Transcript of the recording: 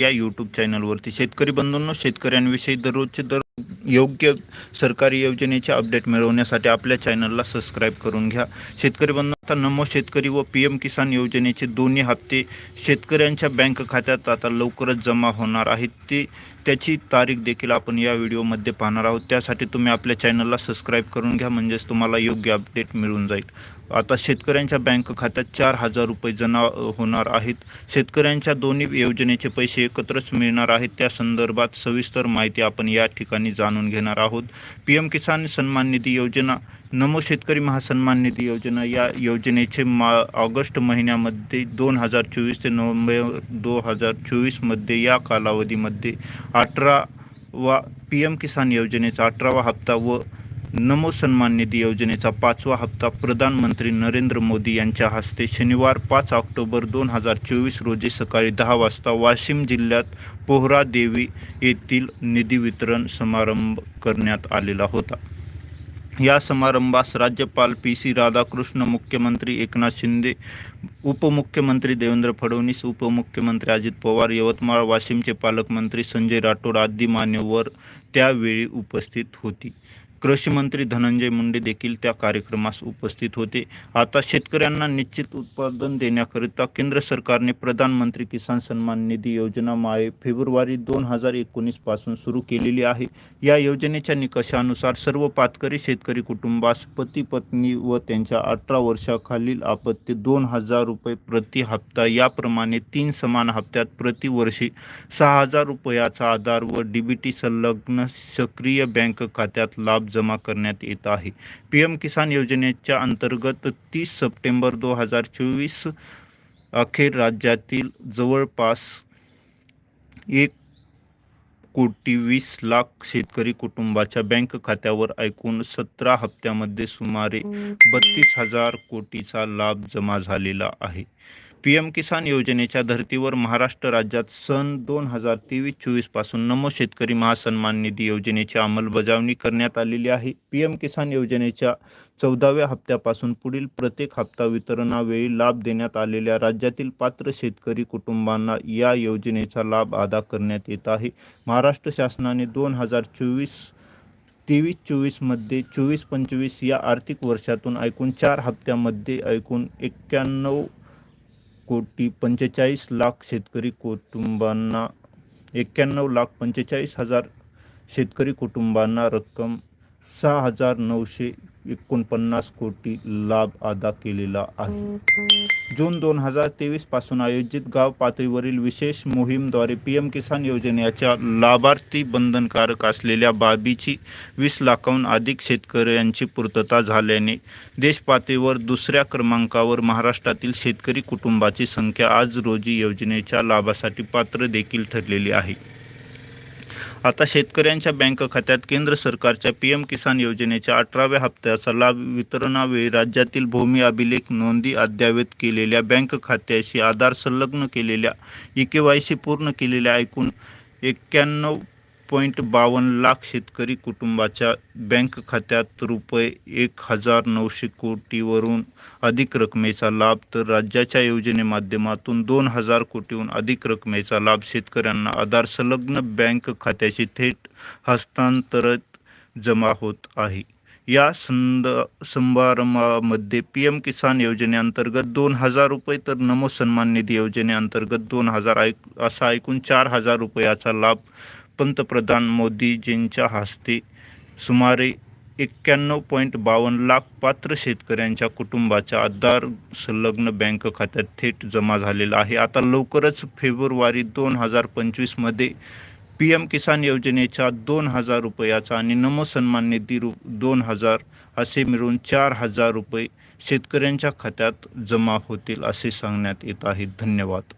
या यूट्यूब चॅनलवरती शेतकरी बंधूंनो शेतकऱ्यांविषयी दररोजचे दर योग्य सरकारी योजनेचे अपडेट मिळवण्यासाठी आपल्या चॅनलला सबस्क्राईब करून घ्या. शेतकरी बंधू आता नमो शेतकरी व पी एम किसान योजनेचे दोन्ही हप्ते शेतकऱ्यांच्या बँक खात्यात आता लवकरच जमा होणार आहेत. ते त्याची तारीख देखील आपण या व्हिडिओमध्ये पाहणार आहोत. त्यासाठी तुम्ही आपल्या चॅनलला सबस्क्राईब करून घ्या म्हणजेच तुम्हाला योग्य अपडेट मिळून जाईल. आता शेतकऱ्यांच्या बँक खात्यात चार हजार रुपये जमा होणार आहेत. शेतकऱ्यांच्या दोन्ही योजनेचे पैसे एकत्रच मिळणार आहेत. त्या संदर्भात सविस्तर माहिती आपण या ठिकाणी जाणून घेणार आहोत. पी एम किसान सन्मान निधी योजना नमो शेतकरी महासन्मान निधी योजना या योजनेचे मा ऑगस्ट महिन्यामध्ये दोन हजार चोवीस ते नोव्हेंबर दोन हजार चोवीसमध्ये या कालावधीमध्ये अठरा वा पी एम किसान योजनेचा अठरावा हप्ता व नमो सन्मान निधी योजनेचा पाचवा हप्ता प्रधानमंत्री नरेंद्र मोदी यांच्या हस्ते शनिवार पाच ऑक्टोबर दोन हजार चोवीस रोजी सकाळी दहा वाजता वाशिम जिल्ह्यात पोहरादेवी येथील निधी वितरण समारंभ करण्यात आलेला होता. या समारंभास राज्यपाल पी सी राधाकृष्ण मुख्यमंत्री एकनाथ शिंदे उपमुख्यमंत्री देवेंद्र फडणवीस उपमुख्यमंत्री अजित पवार यवतमाळ वाशिमचे पालकमंत्री संजय राठोड आदी मान्यवर त्यावेळी उपस्थित होती. कृषीमंत्री धनंजय मुंडे देखील त्या कार्यक्रमास उपस्थित होते. आता शेतकऱ्यांना निश्चित उत्पादन देण्याकरिता केंद्र सरकारने प्रधानमंत्री किसान सन्मान निधी योजना माये फेब्रुवारी दोन हजार एकोणीसपासून सुरू केलेली आहे. या योजनेच्या निकषानुसार सर्व पातकरी शेतकरी कुटुंबास पती पत्नी व त्यांच्या अठरा वर्षाखालील आपत्ती दोन हजार रुपये प्रति हप्ता याप्रमाणे तीन समान हप्त्यात प्रतिवर्षी सहा हजार रुपयाचा आधार व डीबीटी संलग्न सक्रिय बँक खात्यात लाभ जमा करण्यात येत आहे. पी एम किसान योजनेच्या अंतर्गत तीस सप्टेंबर दोन हजार चोवीस अखेर राज्यातील जवळपास एक कोटी वीस लाख शेतकरी कुटुंबाच्या बँक खात्यावर एकूण सतरा हप्त्यामध्ये सुमारे बत्तीस हजार कोटीचा लाभ जमा झालेला आहे. पी एम किसान योजनेच्या धर्तीवर महाराष्ट्र राज्यात सन दोन हजार तेवीस चोवीसपासून नमो शेतकरी महासन्मान निधी योजनेची अंमलबजावणी करण्यात आलेली आहे. पी एम किसान योजनेच्या चौदाव्या हप्त्यापासून पुढील प्रत्येक हप्ता वितरणावेळी लाभ देण्यात आलेल्या राज्यातील पात्र शेतकरी कुटुंबांना या योजनेचा लाभ अदा करण्यात येत आहे. महाराष्ट्र शासनाने दोन हजार चोवीस तेवीस चोवीसमध्ये चोवीस पंचवीस या आर्थिक वर्षातून एकूण चार हप्त्यामध्ये एकूण एक्क्याण्णव कोटी पंचेचाळीस लाख शेतकरी कुटुंबांना एक्क्याण्णव लाख पंचेचाळीस हजार शेतकरी कुटुंबांना रक्कम सहा हजार नऊशे एकोणपन्नास कोटी लाभ अदा केलेला आहे. जून दोन हजार तेवीसपासून आयोजित गाव पातळीवरील विशेष मोहीमद्वारे पी एम किसान योजनेच्या लाभार्थी बंधनकारक असलेल्या बाबीची वीस लाखाहून अधिक शेतकऱ्यांची पूर्तता झाल्याने देश पातळीवर दुसऱ्या क्रमांकावर महाराष्ट्रातील शेतकरी कुटुंबाची संख्या आज रोजी योजनेच्या लाभासाठी पात्र देखील ठरलेली आहे. आता शेतकऱ्यांच्या बँक खात्यात केंद्र सरकारच्या पी एम किसान योजनेच्या अठराव्या हप्त्याचा लाभ वितरणावेळी राज्यातील भूमी अभिलेख नोंदी अद्ययावत केलेल्या बँक खात्याशी आधार संलग्न केलेल्या ई के वाय सी पूर्ण केलेल्या एकूण एक्क्याण्णव पॉईंट बावन्न लाख शेतकरी कुटुंबाच्या बँक खात्यात रुपये एक हजार नऊशे कोटीवरून अधिक रकमेचा लाभ तर राज्याच्या योजनेमाध्यमातून दोन हजार कोटीहून अधिक रकमेचा लाभ शेतकऱ्यांना आधार संलग्न बँक खात्याशी थेट हस्तांतरित जमा होत आहे. या संद समारंभामध्ये पी एम किसान योजनेअंतर्गत दोन हजार रुपये तर नमो सन्मान निधी योजनेअंतर्गत दोन हजार ऐक असा ऐकून चार हजार रुपयाचा लाभ पंतप्रधान मोदीजींच्या हस्ते सुमारे एक्क्याण्णव पॉईंट बावन्न लाख पात्र शेतकऱ्यांच्या कुटुंबाच्या आधार संलग्न बँक खात्यात थेट जमा झालेला आहे. आता लवकरच फेब्रुवारी दोन हजार पंचवीसमध्ये पी एम किसान योजनेच्या दोन हजार रुपयाचा आणि नमो सन्मान निधी रु दोन हजार असे मिळून चार हजार रुपये शेतकऱ्यांच्या खात्यात जमा होतील असे सांगण्यात येत आहे. धन्यवाद.